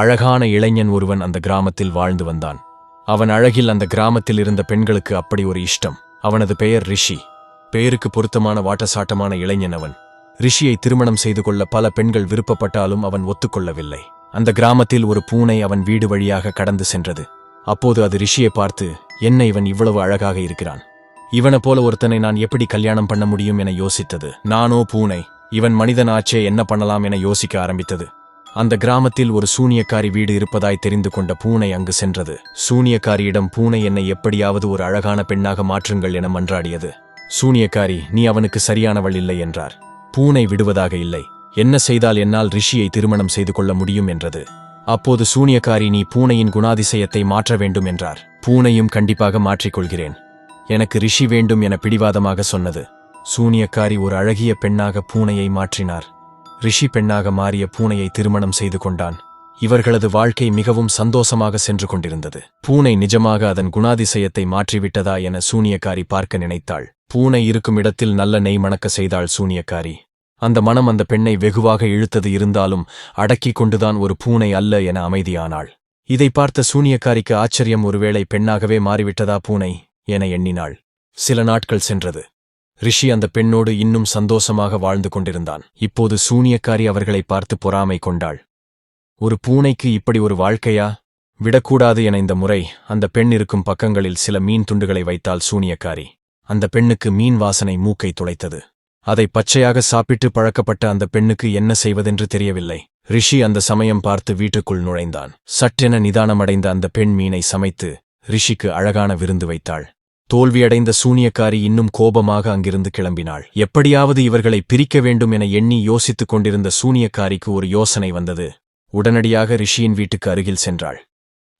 அழகான இளைஞன் ஒருவன் அந்த கிராமத்தில் வாழ்ந்து வந்தான். அவன் அழகில் அந்த கிராமத்தில் இருந்த பெண்களுக்கு அப்படி ஒரு இஷ்டம். அவனது பெயர் ரிஷி. பெயருக்கு பொருத்தமான வாட்டசாட்டமான இளைஞன் அவன். ரிஷியை திருமணம் செய்து கொள்ள பல பெண்கள் விருப்பப்பட்டாலும் அவன் ஒத்துக்கொள்ளவில்லை. அந்த கிராமத்தில் ஒரு பூனை அவன் வீடு வழியாக கடந்து சென்றது. அப்போது அது ரிஷியை பார்த்து என்ன இவன் இவ்வளவு அழகாக இருக்கிறான். இவனை போல ஒருத்தனை நான் எப்படி கல்யாணம் பண்ண முடியும் என யோசித்தது. நானோ பூனை. இவன் மனிதன் ஆச்சே என்ன பண்ணலாம் என யோசிக்க ஆரம்பித்தது. அந்த கிராமத்தில் ஒரு சூனியக்காரி வீடு இருப்பதாய் தெரிந்து கொண்ட பூனை அங்கு சென்றது. சூனியக்காரியிடம் பூனை என்னை எப்படியாவது ஒரு அழகான பெண்ணாக மாற்றுங்கள் என மன்றாடியது. சூனியக்காரி நீ அவனுக்கு சரியானவள் இல்லை என்றார். பூனை விடுவதாக இல்லை. என்ன செய்தால் என்னால் ரிஷியை திருமணம் செய்து கொள்ள முடியும் என்றது. அப்போது சூனியக்காரி நீ பூனையின் குணாதிசயத்தை மாற்ற வேண்டும் என்றார். பூனையும் கண்டிப்பாக மாற்றிக்கொள்கிறேன். எனக்கு ரிஷி வேண்டும் என பிடிவாதமாக சொன்னது. சூனியக்காரி ஒரு அழகிய பெண்ணாக பூனையை மாற்றினார். ரிஷி பெண்ணாக மாறிய பூனையை திருமணம் செய்து கொண்டான். இவர்களது வாழ்க்கை மிகவும் சந்தோஷமாக சென்று கொண்டிருந்தது. பூனை நிஜமாக அதன் குணாதிசயத்தை மாற்றிவிட்டதா என சூனியக்காரி பார்க்க நினைத்தாள். பூனை இருக்கும் இடத்தில் நல்ல நெய் மணக்க செய்தாள் சூனியக்காரி. அந்த மனம் அந்த பெண்ணை வெகுவாக இழுத்தது இருந்தாலும் அடக்கிக் கொண்டுதான் ஒரு பூனை அல்ல என அமைதியானாள். இதை பார்த்த சூனியக்காரிக்கு ஆச்சரியம் ஒருவேளை பெண்ணாகவே மாறிவிட்டதா பூனை? என எண்ணினாள். சில நாட்கள் சென்றது. ரிஷி அந்த பெண்ணோடு இன்னும் சந்தோஷமாக வாழ்ந்து கொண்டிருந்தான். இப்போது சூனியக்காரி அவர்களை பார்த்து பொறாமை கொண்டாள். ஒரு பூனைக்கு இப்படி ஒரு வாழ்க்கையா? விடக்கூடாது என இந்த முறை அந்த பெண் இருக்கும் பக்கங்களில் சில மீன் துண்டுகளை வைத்தாள் சூனியக்காரி. அந்த பெண்ணுக்கு மீன் வாசனை மூக்கை துளைத்தது அதை பச்சையாக சாப்பிட்டு பழக்கப்பட்ட அந்த பெண்ணுக்கு என்ன செய்வதென்று தெரியவில்லை. ரிஷி அந்த சமயம் பார்த்து வீட்டுக்குள் நுழைந்தான். சட்டென நிதானமடைந்த அந்த பெண் மீனை சமைத்து ரிஷிக்கு அழகான விருந்து வைத்தாள். தோல்வியடைந்த சூனியக்காரி இன்னும் கோபமாக அங்கிருந்து கிளம்பினாள். எப்படியாவது இவர்களை பிரிக்க வேண்டும் என எண்ணி யோசித்துக் கொண்டிருந்த சூனியக்காரிக்கு ஒரு யோசனை வந்தது. உடனடியாக ரிஷியின் வீட்டுக்கு அருகில் சென்றாள்.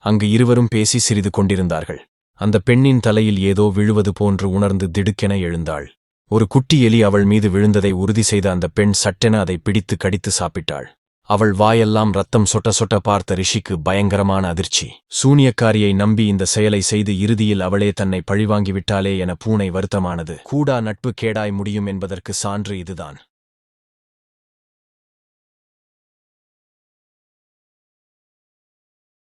அங்கு இருவரும் பேசி சிறிது கொண்டிருந்தார்கள். அந்த பெண்ணின் தலையில் ஏதோ விழுவது போன்று உணர்ந்து திடுக்கென எழுந்தாள். ஒரு குட்டி எலி அவள் மீது விழுந்ததை உறுதி செய்த அந்த பெண் சட்டென அதை பிடித்து கடித்து சாப்பிட்டாள். அவள் வாயெல்லாம் ரத்தம் சொட்ட சொட்ட பார்த்த ரிஷிக்கு பயங்கரமான அதிர்ச்சி. சூனியக்காரியை நம்பி இந்த செயலை செய்து இறுதியில் அவளே தன்னை பழிவாங்கிவிட்டாளே என பூனை வருத்தமானது. கூடா நட்பு கேடாய் முடியும் என்பதற்கு சான்று இதுதான்.